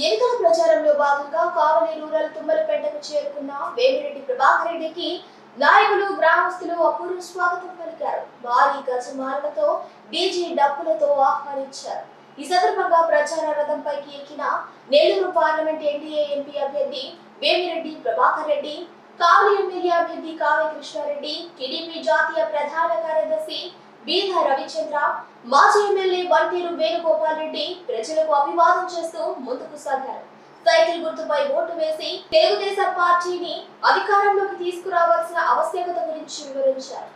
ఎన్నికల ప్రచారంలో భాగంగా కావలి రూరల్ తుమ్మలపేటకు చేరుకున్న వేమిరెడ్డి ప్రభాకర్ రెడ్డికి నాయకులు గ్రామస్తులు అపూర్వ స్వాగతం పలికారు. భారీ గజమాలతో డీజీ డప్పులతో ఆహ్వానించారు. ఈ సందర్భంగా ప్రచార రథంపైకి ఎక్కిన నెల్లూరు పార్లమెంట్ ఎన్డీఏ ఎంపీ అభ్యర్థి వేమిరెడ్డి ప్రభాకర్ రెడ్డి కావలి ఎమ్మెల్యే అభ్యర్థి కావ్య కృష్ణారెడ్డి టీడీపీ జాతీయ ప్రధాన కార్యదర్శి బీద రవిచంద్ర మాజీ ఎమ్మెల్యే వంటేరు వేణుగోపాల్ రెడ్డి ప్రజలకు అభివాదం చేస్తూ ముందుకు సాగారు. సైకిల్ గుర్తుపై ఓటు వేసి తెలుగుదేశం పార్టీని అధికారంలోకి తీసుకురావాల్సిన ఆవశ్యకత గురించి వివరించారు.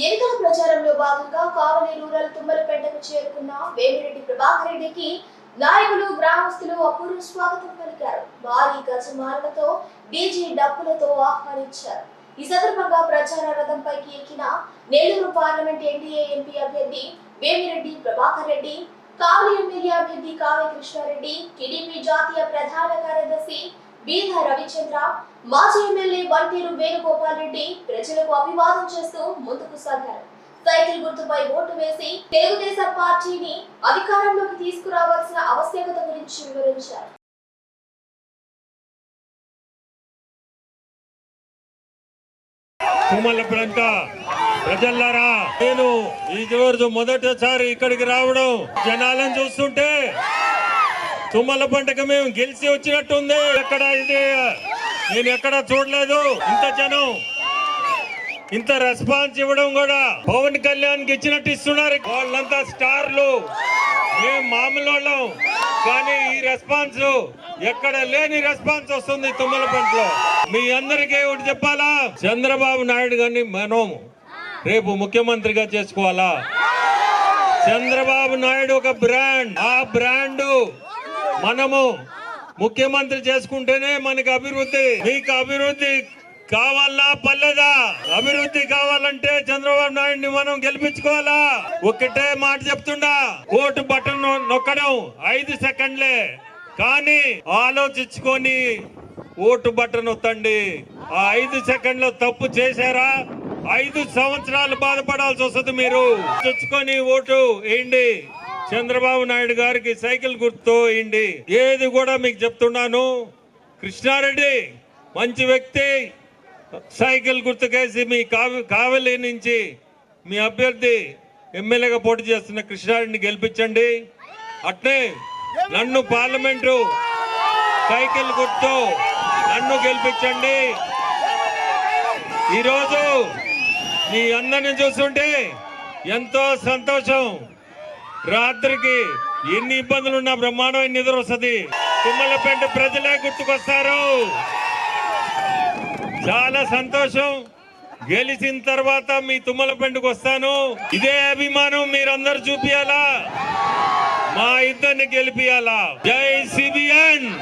ఎన్నికల ప్రచారంలో భాగంగా కావలి రూరల్ తుమ్మలపేటకు చేరుకున్న వేమిరెడ్డి ప్రభాకర్ రెడ్డికి నాయకులు గ్రామస్తులు అపూర్వ స్వాగతం పలికారు. భారీ గజమాలతో డీజీ డప్పులతో ఆహ్వానించారు. ఈ సందర్భంగా ప్రచార రథంపైకి ఎక్కిన నెల్లూరు పార్లమెంట్ ఎన్డీఏ ఎంపీ అభ్యర్థి వేమిరెడ్డి ప్రభాకర్ రెడ్డి కావలి ఎమ్మెల్యే అభ్యర్థి కావ్య కృష్ణారెడ్డి టీడీపీ జాతీయ ప్రధాన కార్యదర్శి బీద రవిచంద్ర మాజీ ఎమ్మెల్యే వంటేరు వేణుగోపాల్ రెడ్డి ప్రజలకు అభివాదం చేస్తూ ముందుకు సాగారు. సైకిల్ గుర్తుపై ఓటు వేసి తెలుగుదేశం పార్టీని అధికారంలోకి తీసుకురావాల్సిన ఆవశ్యకత గురించి వివరించారు. తుమ్మల ప్రాంత ప్రజల్లారా నేను ఈ రోజు మొదటిసారి ఇక్కడికి రావడం. జనాలను చూస్తుంటే తుమ్మల పంటక మేము గెలిచి వచ్చినట్టుంది. ఎక్కడ ఇది? నేను ఎక్కడ చూడలేదు. ఇంత జనం ఇంత రెస్పాన్స్ ఇవ్వడం కూడా పవన్ కళ్యాణ్కి ఇచ్చినట్టు ఇస్తున్నారు. వాళ్ళంతా స్టార్లు. మేము మామూలు వాళ్ళం. కానీ ఈ రెస్పాన్స్ ఎక్కడ లేని రెస్పాన్స్ వస్తుంది తుమ్మల పంటలో. మీ అందరికీ ఒకటి చెప్పాలా? చంద్రబాబు నాయుడు గారిని మనం రేపు ముఖ్యమంత్రిగా చేసుకోవాలా? చంద్రబాబు నాయుడు ఒక బ్రాండ్. ఆ బ్రాండ్ మనము ముఖ్యమంత్రి చేసుకుంటేనే మనకి అభివృద్ధి. మీకు అభివృద్ధి కావాలా పర్లేదా? అభివృద్ధి కావాలంటే చంద్రబాబు నాయుడిని మనం గెలిపించుకోవాలా? ఒక్కటే మాట చెప్తుండా ఓటు బటన్ నొక్కడం ఐదు సెకండ్లే. కానీ ఆలోచించుకొని ఓటు బటన్ నొత్తండి ఆ ఐదు సెకండ్లో తప్పు చేశారా? ఐదు సంవత్సరాలు బాధపడాల్సి వస్తుంది మీరు. తెచ్చుకొని ఓటు వేయండి. చంద్రబాబు నాయుడు గారికి సైకిల్ గుర్తు ఏది కూడా మీకు చెప్తున్నాను. కృష్ణారెడ్డి మంచి వ్యక్తి. సైకిల్ గుర్తుకేసి మీ కావి కావలి నుంచి మీ అభ్యర్థి ఎమ్మెల్యేగా పోటీ చేస్తున్న కృష్ణారెడ్డిని గెలిపించండి. అట్నే నన్ను పార్లమెంటు సైకిల్ గుర్తు నన్ను గెలిపించండి. ఈరోజు మీ అందరిని చూస్తుంటే ఎంతో సంతోషం. రాత్రికి ఎన్ని ఇబ్బందులు ఉన్నా బ్రహ్మాండమైన నిద్ర వస్తుంది. తుమ్మలపేట ప్రజలే గుర్తుకొస్తారు. చాలా సంతోషం. గెలిచిన తర్వాత మీ తుమ్మలపెండుకు వస్తాను. ఇదే అభిమానం మీరందరూ చూపియాలా? మా ఇద్దరిని గెలిపియాలా? జై సిబిఎన్!